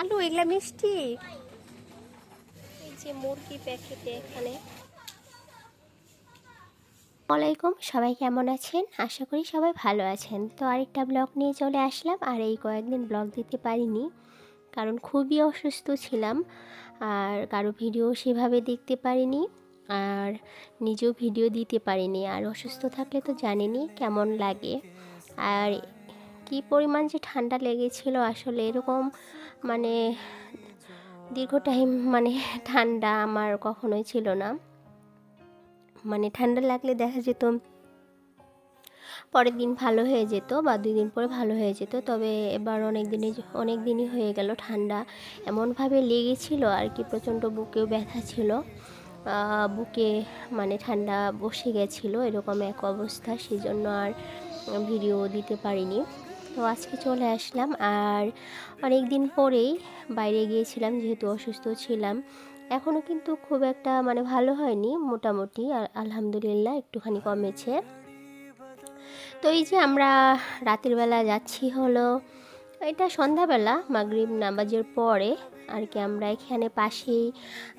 আলু এগুলা মিষ্টি। এই যে মুরগি প্যাকেটে এখানে। আসসালামাইকুম সবাই কেমন আছেন? আশা করি সবাই ভালো আছেন। তো আরেকটা ব্লগ নিয়ে চলে আসলাম আর এই কয়েকদিন ব্লগ দিতে পারিনি কারণ খুবই অসুস্থ ছিলাম আর কারও ভিডিও সেভাবে দেখতে পারিনি আর নিজেও ভিডিও দিতে পারিনি। আর অসুস্থ থাকলে তো জানেনই কেমন লাগে। আর কি পরিমাণ যে ঠান্ডা লেগেছিল আসলে এরকম মানে দীর্ঘ টাইম মানে ঠান্ডা আমার কখনোই ছিল না। মানে ঠান্ডা লাগলে দেখা যেত পরের দিন ভালো হয়ে যেত বা দুই দিন পরে ভালো হয়ে যেত। তবে এবার অনেক দিনে অনেক দিনই হয়ে গেল ঠান্ডা। এমনভাবে লেগেছিল আর কি, প্রচণ্ড বুকেও ব্যথা ছিল। বুকে মানে ঠান্ডা বসে গেছিল এরকম এক অবস্থা সেই জন্য আর ভিডিও দিতে পারিনি। তো আজকে চলে আসলাম আর অনেক দিন পরেই বাইরে গিয়েছিলাম, যেহেতু অসুস্থ ছিলাম। এখনও কিন্তু খুব একটা মানে ভালো হয়নি মোটামুটি, আর আলহামদুলিল্লাহ একটুখানি কমেছে। তো এই যে আমরা রাতের বেলা যাচ্ছি হলো, এটা সন্ধ্যাবেলা, মাগরিব নামাজের পরে আর কি আমরা এখানে পাশেই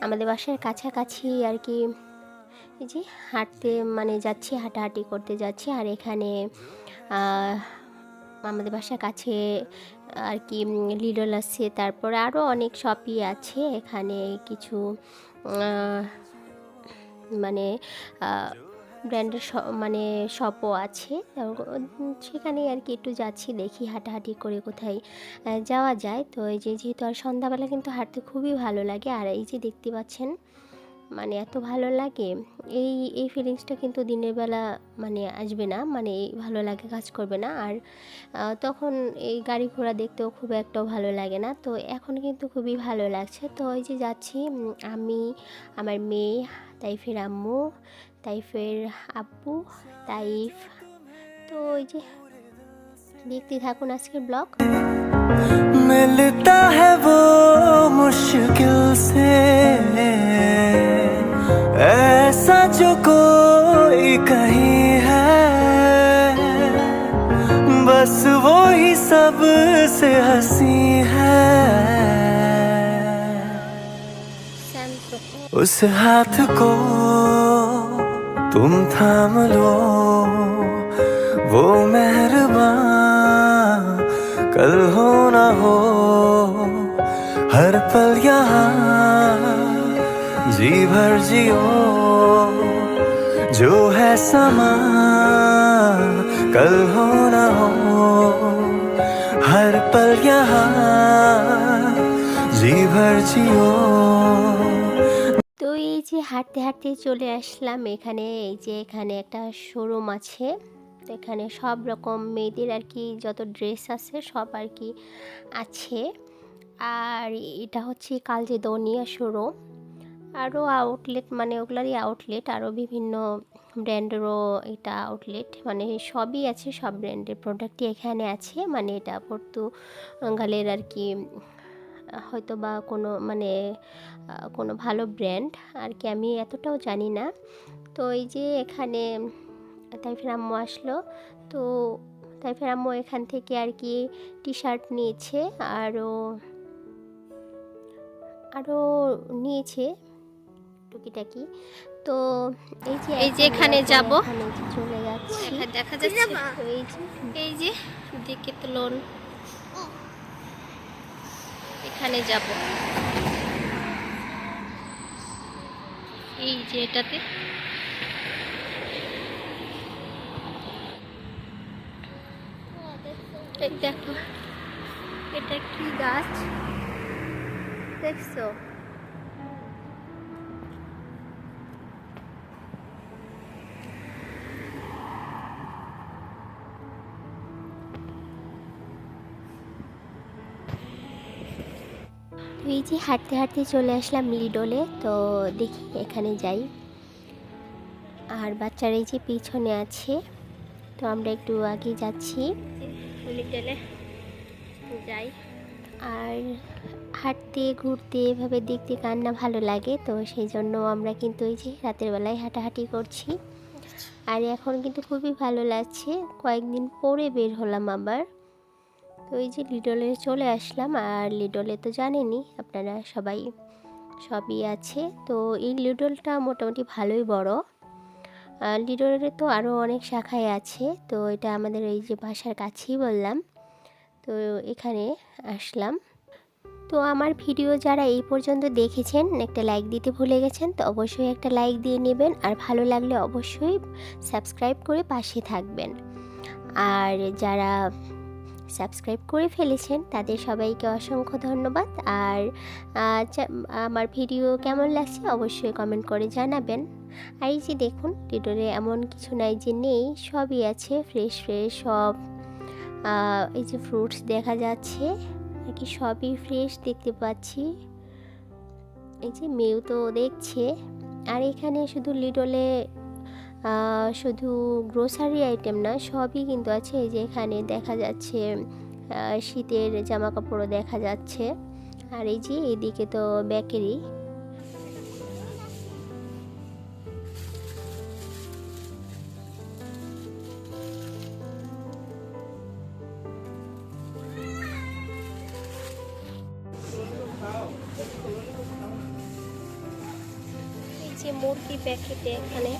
আমাদের বাসার কাছাকাছি আর কি এই যে হাঁটতে মানে যাচ্ছি, হাঁটাহাঁটি করতে যাচ্ছি। আর এখানে আমাদের বাসার কাছে, আর কি লিডল আছে, তারপরে আরও অনেক শপই আছে, এখানে কিছু মানে ব্র্যান্ডের মানে শপও আছে সেখানে আর কি একটু যাচ্ছি, দেখি হাঁটাহাঁটি করে কোথায় যাওয়া যায়। তো এই যে, যেহেতু আর সন্ধ্যাবেলা কিন্তু হাঁটতে খুবই ভালো লাগে, আর এই যে দেখতে পাচ্ছেন মানে এত ভালো লাগে, এই এই ফিলিংসটা কিন্তু দিনের বেলা মানে আসবে না মানে এই ভালো লাগে, কাজ করবে না। আর তখন এই গাড়ি ঘোড়া দেখতেও খুব একটাও ভালো লাগে না। তো এখন কিন্তু খুবই ভালো লাগছে। তো ওই যে যাচ্ছি আমি, আমার মেয়ে, তাইফের আম্মু, তাইফের আব্বু, তাইফ। তো ওই যে দেখতে থাকুন আজকের ব্লগ। मिलता है वो मुश्किल से। ऐसा जो कोई कहीं है। बस वो ही सबसे हसी है। उस हाथ को तुम थाम लो। वो मेहरबान, कल हो हो हर पल यहाँ जी भर जियो जो है समा कल हो ना हो हर पल यहाँ जी भर जियो তো এই যে হাঁটতে হাঁটতে চলে আসলাম এখানে এই যে এখানে একটা শোরুম আছে তো এখানে সব রকম মেয়েদের আর কি যত ড্রেস আছে সব আর কি আছে। আর এটা হচ্ছে কালজে দনিয়া শোরুম আরও আউটলেট মানে ওগুলারই আউটলেট আরও বিভিন্ন ব্র্যান্ডেরও এটা আউটলেট মানে সবই আছে, সব ব্র্যান্ডের প্রোডাক্টই এখানে আছে। মানে এটা পর্তুগালের আর কি হয়তো বা কোনো মানে কোনো ভালো ব্র্যান্ড আর কি আমি এতটাও জানি না। তো এই যে এখানে তাইফের আম্মু আসলো। তো তাইফের আম্মু এখান থেকে আর কি টি শার্ট নিয়েছে আরও আরও নিয়েছে টুকিটাকি। তো এই যে এই যে এখানে যাব। চলে যাচ্ছি। দেখা যাচ্ছে। এই যে এই যে দিকে তুলন। এখানে যাব। এই যে এটাতে। এই দেখো এটা কি গাছ? দেখছ? এই যে হাঁটতে হাঁটতে চলে আসলাম লিডলে তো দেখি এখানে যাই। আর বাচ্চারা এই যে পিছনে আছে তো আমরা একটু আগে যাচ্ছি। লিটলে যাই। আর হাঁটতে, ঘুরতে এভাবে দেখতে কার না ভালো লাগে, তো সেই জন্য আমরা কিন্তু এই যে রাতের বেলায় হাঁটাহাঁটি করছি। আর এখন কিন্তু খুবই ভালো লাগছে। কয়েকদিন পরে বের হলাম আবার। তো এই যে লিডলে চলে আসলাম, আর লিডলে তো জানেনই, আপনারা সবাই সবই আছে। তো এই লিডলটা মোটামুটি ভালোই বড়। আর লিডলের তো আরও অনেক শাখায় আছে। তো এটা আমাদের এই যে বাসার কাছেই বললাম। তো এখানে আসলাম। তো আমার ভিডিও যারা এই পর্যন্ত দেখেছেন, একটা লাইক দিতে ভুলে গেছেন, তো অবশ্যই একটা লাইক দিয়ে নেবেন। আর ভালো লাগলে অবশ্যই সাবস্ক্রাইব করে পাশে থাকবেন। আর যারা সাবস্ক্রাইব করে ফেলেছেন। তাদের সবাইকে অসংখ্য ধন্যবাদ। আর আমার ভিডিও কেমন লাগছে অবশ্যই কমেন্ট করে জানাবেন। আর এই যে দেখুন টিটোরে এমন কিছু নাই যে নেই, সবই আছে ফ্রেশ ফ্রেশ সব এই যে ফ্রুটস দেখা যাচ্ছে, আর কি সবই ফ্রেশ দেখতে পাচ্ছি। এই যে মেয়েও তো দেখছে। আর এখানে শুধু লিডলে শুধু গ্রোসারি আইটেম না, সবই কিন্তু আছে। এই যে এখানে দেখা যাচ্ছে শীতের জামা কাপড়ও দেখা যাচ্ছে। আর এই যে এদিকে তো বেকারি যে মুরগি প্যাকেটে এখানে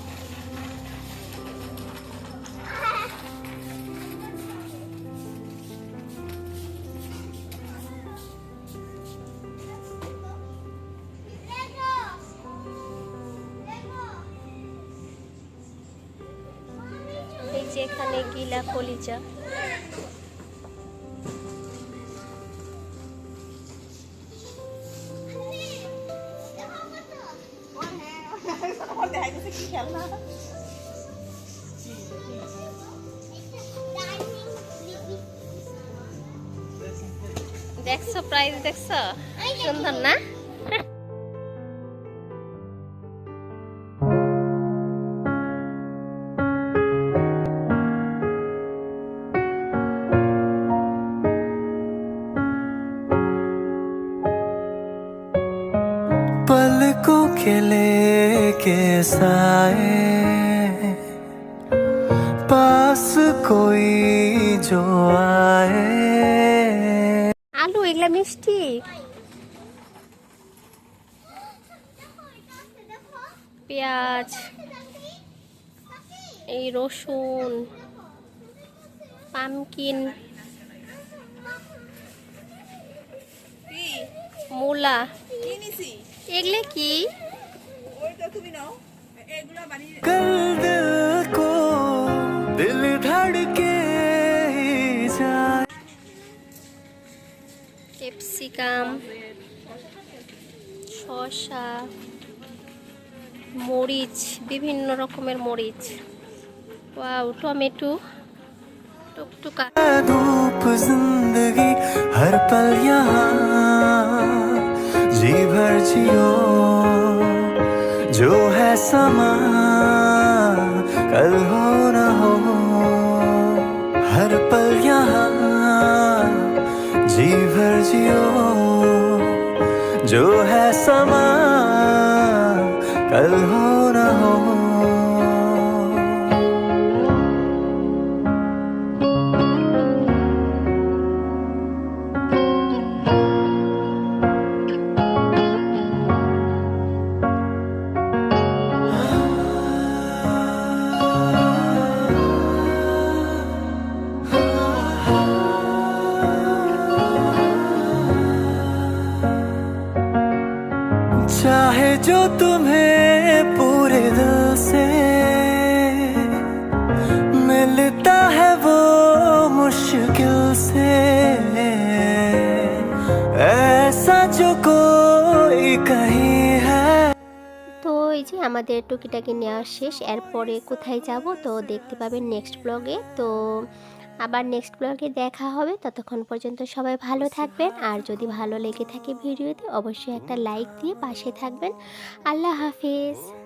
এখানে গিলা কলিজা। দেখছ প্রাইস দেখছ? সুন্দর না? पलकों के लेके साए पास कोई जो आए আলু এগুলা মিষ্টি পেঁয়াজ এই রসুন পামকিন মূলা এগুলো কি? ক্যাপসিকাম শসা মরিচ বিভিন্ন রকমের মরিচ। ও টমেটো টুকটুকা। ধূপ জিন্দগি হর समा, कल हो न हो, हर पल यहाँ, जी भर जियो, जो है समा, कल हो चाहे जो तुम्हें पूरे दिल से मिलता है वो मुश्किल से ऐसा जो कोई कहीं है তো এই যে আমাদের টুকিটাকি নেওয়া শেষ এরপরে কোথায় যাব তো দেখতে পাবেন নেক্সট ব্লগে তো আবার নেক্সট ব্লগে দেখা হবে। ততক্ষণ পর্যন্ত সবাই ভালো থাকবেন। আর যদি ভালো লেগে থাকে ভিডিওতে অবশ্যই একটা লাইক দিয়ে পাশে থাকবেন। আল্লাহ হাফিজ।